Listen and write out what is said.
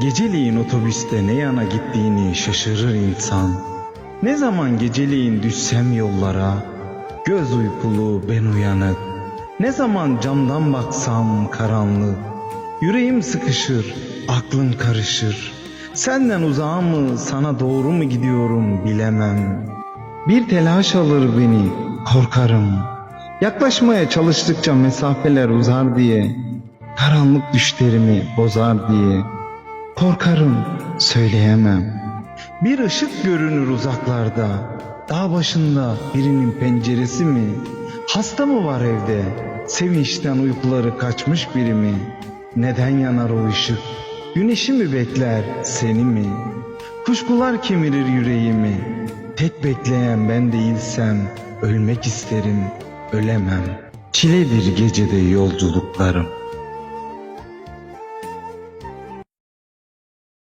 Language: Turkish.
Geceliğin otobüste ne yana gittiğini şaşırır insan. Ne zaman geceliğin düşsem yollara, göz uykulu ben uyanık. Ne zaman camdan baksam karanlık, yüreğim sıkışır, aklım karışır. Senden uzağa mı, sana doğru mu gidiyorum bilemem. Bir telaş alır beni, korkarım. Yaklaşmaya çalıştıkça mesafeler uzar diye, karanlık düşlerimi bozar diye. Korkarım, söyleyemem. Bir ışık görünür uzaklarda. Dağ başında birinin penceresi mi? Hasta mı var evde? Sevinçten uykuları kaçmış biri mi? Neden yanar o ışık? Güneşi mi bekler, seni mi? Kuşkular kemirir yüreğimi. Tek bekleyen ben değilsem ölmek isterim, ölemem. Çiledir gecede yolculuklarım.